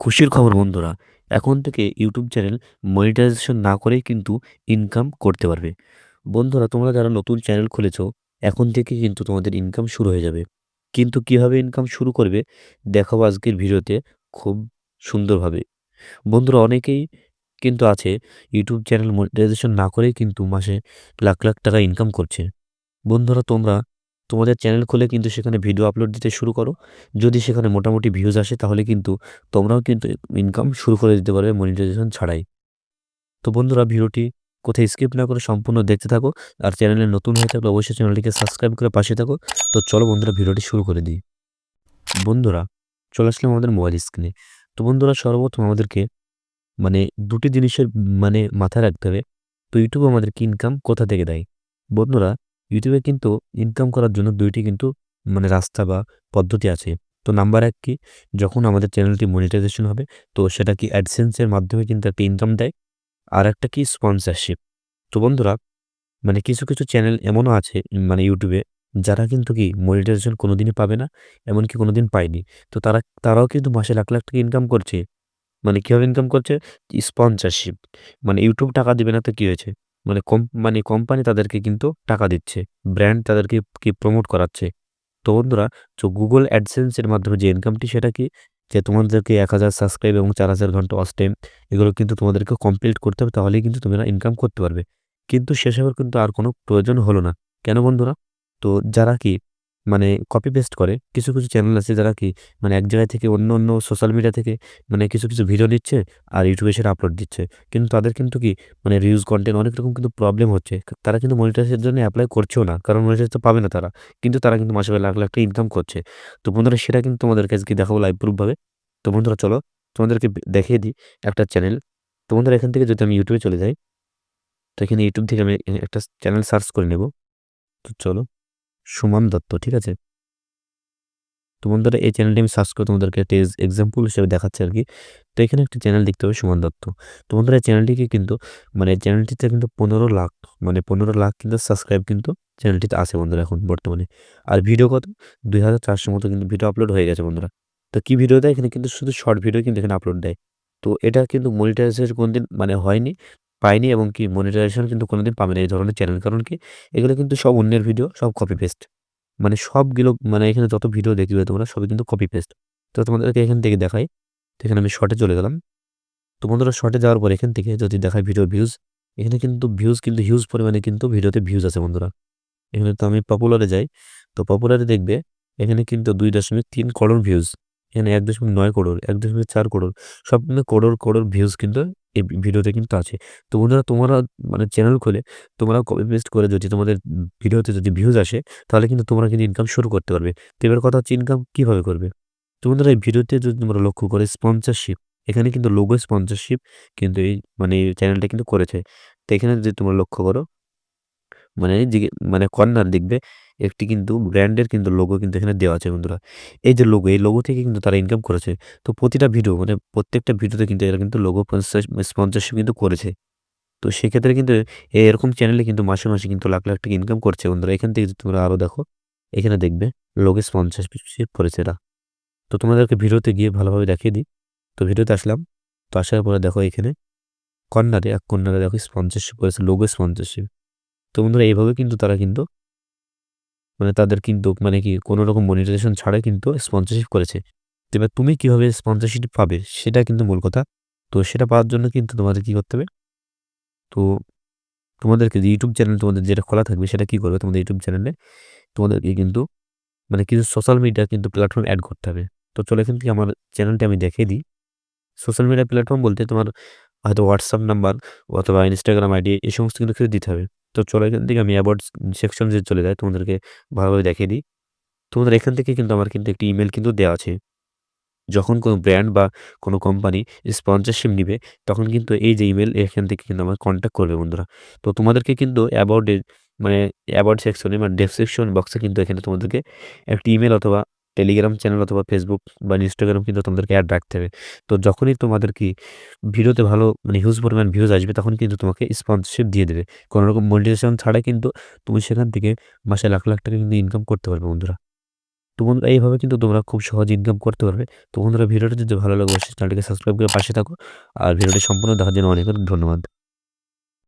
খুশির খবর বন্ধুরা, এখন থেকে ইউটিউব চ্যানেল মনিটাইজেশন না করেই কিন্তু ইনকাম করতে পারবে। বন্ধুরা, তোমরা যারা নতুন চ্যানেল খুলেছো, এখন থেকে কিন্তু তোমাদের ইনকাম শুরু হয়ে যাবে। কিন্তু কীভাবে ইনকাম শুরু করবে দেখাবো আজকের ভিডিওতে খুব সুন্দরভাবে। বন্ধুরা, অনেকেই কিন্তু আছে ইউটিউব চ্যানেল মনিটাইজেশন না করেই কিন্তু মাসে লাখ লাখ টাকা ইনকাম করছে। বন্ধুরা, তোমরা তোমাদের চ্যানেল খুলে কিন্তু সেখানে ভিডিও আপলোড দিতে শুরু করো। যদি সেখানে মোটামুটি ভিউজ আসে, তাহলে কিন্তু তোমরাও কিন্তু ইনকাম শুরু করে দিতে পারবে মনিটাইজেশন ছাড়াই। তো বন্ধুরা, ভিডিওটি কোথায় স্কিপ না করে সম্পূর্ণ দেখতে থাকো আর চ্যানেলে নতুন হয়ে থাকলে অবশ্যই চ্যানেলটিকে সাবস্ক্রাইব করে পাশে থাকো। তো চলো বন্ধুরা, ভিডিওটি শুরু করে দিই। বন্ধুরা, চলে আসলাম আমাদের মোবাইল স্ক্রিনে তো বন্ধুরা, সর্বপ্রথম আমাদেরকে মানে দুটি জিনিসের মানে মাথায় রাখতে হবে। তো ইউটিউব আমাদেরকে ইনকাম কোথা থেকে দেয়? বন্ধুরা ইউটিউবে কিন্তু ইনকাম করার জন্য দুইটি কিন্তু মানে রাস্তা বা পদ্ধতি আছে। তো নাম্বার এক কি? যখন আমাদের চ্যানেলটি মনিটাইজেশন হবে, তো সেটা কি অ্যাডসেন্সের মাধ্যমে কিন্তু একটা ইনকাম দেয়। আর একটা কি স্পন্সারশিপ তো বন্ধুরা মানে কিছু কিছু চ্যানেল এমনও আছে মানে ইউটিউবে যারা কিন্তু কি মনিটাইজেশন কোনোদিনই পাবে না, এমনকি কোনোদিন পায়নি। তো তারা, তারাও কিন্তু মাসে লাখ লাখ টাকা ইনকাম করছে। মানে কীভাবে ইনকাম করছে? স্পন্সরশিপ মানে ইউটিউব টাকা দিবে না তো কী হয়েছে? মানে কম মানে কোম্পানি তাদেরকে কিন্তু টাকা দিচ্ছে ব্র্যান্ড তাদেরকে কি প্রমোট করাচ্ছে। তো বন্ধুরা, তো গুগল অ্যাডসেন্সের মাধ্যমে যে ইনকামটি সেটা কি? যে তোমাদেরকে এক হাজার সাবস্ক্রাইব এবং চার হাজার ঘণ্টা ওয়াচ টাইম এগুলো কিন্তু তোমাদেরকে কমপ্লিট করতে হবে, তাহলেই কিন্তু তোমরা ইনকাম করতে পারবে। কিন্তু সেসবের কিন্তু আর কোনো প্রয়োজন হলো না। কেন বন্ধুরা? তো যারা কি মানে কপি পেস্ট করে। কিছু কিছু চ্যানেল আছে যারা কি মানে এক জায়গায় থেকে অন্য অন্য সোশ্যাল মিডিয়া থেকে মানে কিছু কিছু ভিডিও নিচ্ছে আর ইউটিউবে সেটা আপলোড দিচ্ছে। কিন্তু তাদের কিন্তু কি মানে রিউজ কন্টেন্ট অনেক রকম কিন্তু প্রবলেম হচ্ছে। তারা কিন্তু মনিটাইজের জন্য অ্যাপ্লাই করছেও না, কারণ মনিটাইজ তো পাবে না তারা। কিন্তু তারা কিন্তু মাসে লাখ লাখ টাকা ইনকাম করছে। তো বন্ধুরা, সেটা কিন্তু তোমাদেরকে আজকে দেখাবো লাইভ প্রুফভাবে তো বন্ধুরা, চলো তোমাদেরকে দেখিয়ে দিই একটা চ্যানেল তো বন্ধুরা, এখান থেকে যদি আমি ইউটিউবে চলে যাই, তো এখানে ইউটিউব থেকে আমি একটা চ্যানেল সার্চ করে নেব। তো চলো। সুমন দত্ত, ঠিক আছে? তো বন্ধুরা এই চ্যানেলটি আমি সার্চ করে তোমাদেরকে একটা এক্সাম্পল হিসেবে দেখাচ্ছি আর কি। তো এখানে একটা চ্যানেল দেখতে হবে সুমন দত্ত। তো বন্ধুরা এই চ্যানেলটিকে কিন্তু মানে চ্যানেলটিতে কিন্তু পনেরো লাখ মানে পনেরো লাখ কিন্তু সাবস্ক্রাইব কিন্তু চ্যানেলটিতে আছে বন্ধুরা এখন বর্তমানে। আর ভিডিও কত? দুই হাজার চারশো মতো কিন্তু ভিডিও আপলোড হয়ে গেছে বন্ধুরা। তো কী ভিডিও দেয়? এখানে কিন্তু শুধু শর্ট ভিডিও কিন্তু এখানে আপলোড দেয়। তো এটা কিন্তু মনিটাইজেশন কোনোদিন মানে হয়নি। পায়নি এবং কি মনিটাইজেশন কিন্তু কোনোদিন পাবে না এই ধরনের চ্যানেল কারণ কি? এগুলো কিন্তু সব অন্যের ভিডিও সব কপি পেস্ট মানে সবগুলো মানে এখানে যত ভিডিও দেখবে তোমরা, সবই কিন্তু কপি পেস্ট তো তোমাদেরকে এখান থেকে দেখাই। তো এখানে আমি শর্টে চলে গেলাম। তো বন্ধুরা শর্টে যাওয়ার পর এখান থেকে যদি দেখায় ভিডিও ভিউজ এখানে কিন্তু ভিউজ কিন্তু হিউজ পরিমাণে কিন্তু ভিডিওতে ভিউজ আছে বন্ধুরা। এখানে তো আমি পপুলারে যাই। তো পপুলারে দেখবে, এখানে কিন্তু দুই দশমিক তিন করোড় ভিউজ এখানে এক দশমিক নয় করোড়, এক দশমিক চার করোড়, সব কিন্তু করোড় করোড় ভিউজ কিন্তু এই ভিডিওতে কিন্তু আছে। তো বন্ধুরা, তোমরা মানে চ্যানেল খুলে তোমরা কপি পেস্ট করে যদি তোমাদের ভিডিওতে যদি ভিউজ আসে, তাহলে কিন্তু তোমরা কিন্তু ইনকাম শুরু করতে পারবে। তো এবার কথা হচ্ছে ইনকাম কীভাবে করবে? তো বন্ধুরা, এই ভিডিওতে যদি তোমরা লক্ষ্য করে স্পন্সারশিপ এখানে কিন্তু লোগো স্পন্সারশিপ কিন্তু এই মানে চ্যানেলটা কিন্তু করেছে। তো এখানে যদি তোমরা লক্ষ্য করো মানে মানে কর্নার দেখবে, একটি কিন্তু ব্র্যান্ডের কিন্তু লোগো কিন্তু এখানে দেওয়া আছে বন্ধুরা। এই যে লোগো এই লোগো থেকে কিন্তু তারা ইনকাম করেছে। তো প্রতিটা ভিডিও মানে প্রত্যেকটা ভিডিওতে কিন্তু এরা কিন্তু লোগো স্পন্সরশিপ কিন্তু করেছে। তো সেক্ষেত্রে কিন্তু এরকম চ্যানেলে কিন্তু মাসে মাসে কিন্তু লাখ লাখ টাকা ইনকাম করছে বন্ধুরা। এখান থেকে তোমরা আরও দেখো, এখানে দেখবে লোগো স্পন্সরশিপ করেছে এরা। তো তোমাদেরকে ভিডিওতে গিয়ে ভালোভাবে দেখিয়ে দিই। তো ভিডিওতে আসলাম, তো আসার পরে দেখো এখানে কর্নারে, এক কর্নারে দেখো স্পন্সরশিপ করেছে লোগো স্পন্সরশিপ তো বন্ধুরা, এইভাবে কিন্তু তারা কিন্তু মানে তাদের কিন্তু মানে কি কোনো রকম মনিটাইজেশন ছাড়াই কিন্তু স্পন্সরশিপ করেছে। তো এবার তুমি কীভাবে স্পন্সরশিপ পাবে, সেটা কিন্তু মূল কথা। তো সেটা পাওয়ার জন্য কিন্তু তোমাদের কী করতে হবে? তো তোমাদেরকে যে ইউটিউব চ্যানেল তোমাদের যেটা খোলা থাকবে, সেটা কী করবে তোমাদের ইউটিউব চ্যানেলে তোমাদেরকে কিন্তু মানে কিছু সোশ্যাল মিডিয়া কিন্তু প্ল্যাটফর্ম অ্যাড করতে হবে। তো চলে কিন্তু আমার চ্যানেলটা আমি দেখিয়ে দিই। সোশ্যাল মিডিয়া প্ল্যাটফর্ম বলতে তোমার হয়তো হোয়াটসঅ্যাপ নাম্বার অথবা ইনস্টাগ্রাম আইডি এই সমস্ত কিন্তু কিছু দিতে হবে। তো চলো এখান থেকে আমি অ্যাবাউট সেকশন যে চলে যায় তোমাদেরকে ভালোভাবে দেখিয়ে দিই। তোমাদের এখান থেকে কিন্তু আমার কিন্তু একটি ইমেল কিন্তু দেওয়া আছে। যখন কোনো ব্র্যান্ড বা কোনো কোম্পানি স্পন্সরশিপ নিবে, তখন কিন্তু এই যে ইমেল এখান থেকে কিন্তু আমার কন্ট্যাক্ট করবে বন্ধুরা। তো তোমাদেরকে কিন্তু অ্যাবাউট মানে অ্যাবাউট সেকশনে মানে ডেসক্রিপশন বক্সে কিন্তু এখানে তোমাদেরকে একটি ইমেল অথবা টেলিগ্রাম চ্যানেল অথবা ফেসবুক বা ইনস্টাগ্রাম কিন্তু তোমাদেরকে অ্যাড রাখতে হবে। তো যখনই তোমাদের কি ভিডিওতে ভালো মানে হিউজ পরিমাণ ভিউজ আসবে, তখন কিন্তু তোমাকে স্পন্সরশিপ দিয়ে দেবে। কোনো রকম মনিটাইজেশন ছাড়া কিন্তু তুমি সেখান থেকে মাসে লাখ লাখ টাকা কিন্তু ইনকাম করতে পারবে বন্ধুরা। তো বন্ধুরা, এইভাবে কিন্তু তোমরা খুব সহজে ইনকাম করতে পারবে। তো বন্ধুরা, ভিডিওটা যদি ভালো লাগে, অবশ্যই চ্যানেলটিকে সাবস্ক্রাইব করে পাশে থাকো। আর ভিডিওটি সম্পূর্ণ দেখার জন্য অনেক অনেক ধন্যবাদ।